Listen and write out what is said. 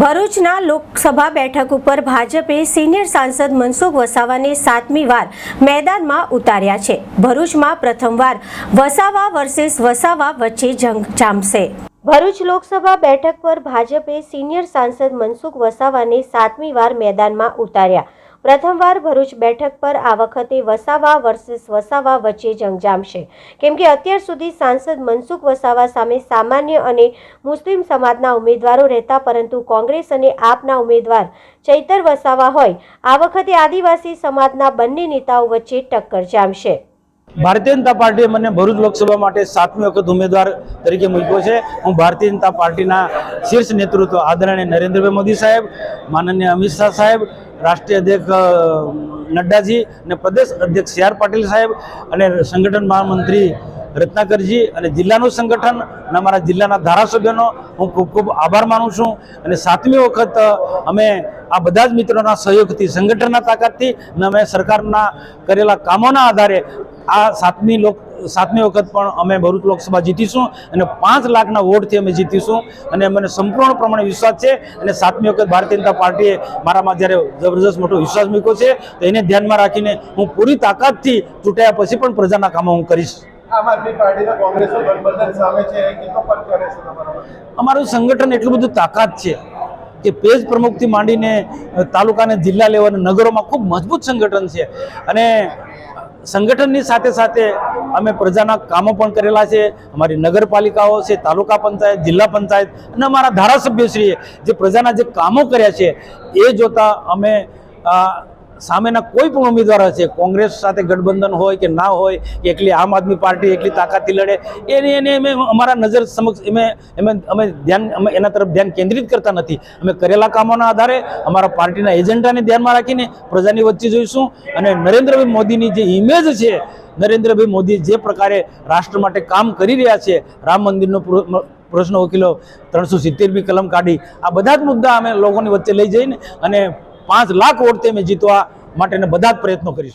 ભરૂચના લોકસભા બેઠક ઉપર ભાજપે સિનિયર સાંસદ મનસુખ વસાવાને સાતમી વાર મેદાનમાં ઉતાર્યા છે. ભરૂચમાં પ્રથમવાર વસાવા વર્સેસ વસાવા વચ્ચે જંગ જામશે. ભરૂચ લોકસભા બેઠક પર ભાજપે સિનિયર સાંસદ મનસુખ વસાવાને સાતમી વાર મેદાનમાં ઉતાર્યા. પ્રથમવાર ભરૂચ બેઠક પર આ વખતે વસાવા વર્સિસ વસાવા વચ્ચે જંગ જામશે કેમ કે અત્યાર સુધી સાંસદ મનસુખ વસાવા સામે સામાન્ય અને મુસ્લિમ સમાજના ઉમેદવારો રહેતા પરંતુ કોંગ્રેસ અને આપના ઉમેદવાર ચૈતર વસાવા હોય, આ વખતે આદિવાસી સમાજના બંને નેતાઓ વચ્ચે ટક્કર જામશે. ભારતીય જનતા પાર્ટીએ મને ભરૂચ લોકસભા માટે સાતમી વખત ઉમેદવાર તરીકે મૂક્યો છે. હું ભારતીય જનતા પાર્ટીના શીર્ષ નેતૃત્વ આદરણીય નરેન્દ્રભાઈ મોદી સાહેબ, માનનીય અમિત શાહ સાહેબ રાષ્ટ્રીય અધ્યક્ષ નડ્ડાજી અને પ્રદેશ અધ્યક્ષ સી આર પાટીલ સાહેબ અને સંગઠન મહામંત્રી રત્નાકરજી અને જિલ્લાનું સંગઠન અને અમારા જિલ્લાના ધારાસભ્યનો હું ખૂબ ખૂબ આભાર માનું છું. અને સાતમી વખત અમે આ બધા જ મિત્રોના સહયોગથી, સંગઠનના તાકાતથી અને અમે સરકારના કરેલા કામોના આધારે આ સાતમી લોક સાતમી વખત પણ અમે ભરૂચ લોકસભા જીતીશું અને પાંચ લાખના વોટથી અમે જીતીશું અને મને સંપૂર્ણ પ્રમાણે વિશ્વાસ છે અને સાતમી વખત ભારતીય જનતા પાર્ટીએ મારામાં જ્યારે જબરજસ્ત મોટો વિશ્વાસ મૂક્યો છે તો એને ધ્યાનમાં રાખીને હું પૂરી તાકાતથી ચૂંટાયા પછી પણ પ્રજાના કામો હું કરીશ? અમારું સંગઠન એટલું બધું તાકાત છે કે પેજ પ્રમુખથી માંડીને તાલુકાને જિલ્લા લેવાના નગરોમાં ખૂબ મજબૂત સંગઠન છે અને સંગઠનની સાથે સાથે અમે પ્રજાના કામો પણ કરેલા છે. અમારી નગરપાલિકાઓ છે, તાલુકા પંચાયત, જિલ્લા પંચાયત અને અમારા ધારાસભ્યશ્રીએ જે પ્રજાના જે કામો કર્યા છે, એ જોતા અમે સામેના કોઈ પણ ઉમેદવાર હશે, કોંગ્રેસ સાથે ગઠબંધન હોય કે ના હોય, કે એકલી આમ આદમી પાર્ટી એકલી તાકાતથી લડે, એને એને અમે અમારા નજર સમક્ષ અમે અમે અમે ધ્યાન અમે એના તરફ ધ્યાન કેન્દ્રિત કરતા નથી. અમે કરેલા કામોના આધારે અમારા પાર્ટીના એજન્ડાને ધ્યાનમાં રાખીને પ્રજાની વચ્ચે જોઈશું અને નરેન્દ્રભાઈ મોદીની જે ઇમેજ છે, નરેન્દ્રભાઈ મોદી જે પ્રકારે રાષ્ટ્ર માટે કામ કરી રહ્યા છે, રામ મંદિરનો પ્ર- પ્રશ્ન વકીલો ત્રણસો સિત્તેરમી કલમ કાઢી, આ બધા જ મુદ્દા અમે લોકોની વચ્ચે લઈ જઈને અને પાંચ લાખ વોટ તમે જીતવા માટેના બધા જ પ્રયત્નો કરીશું.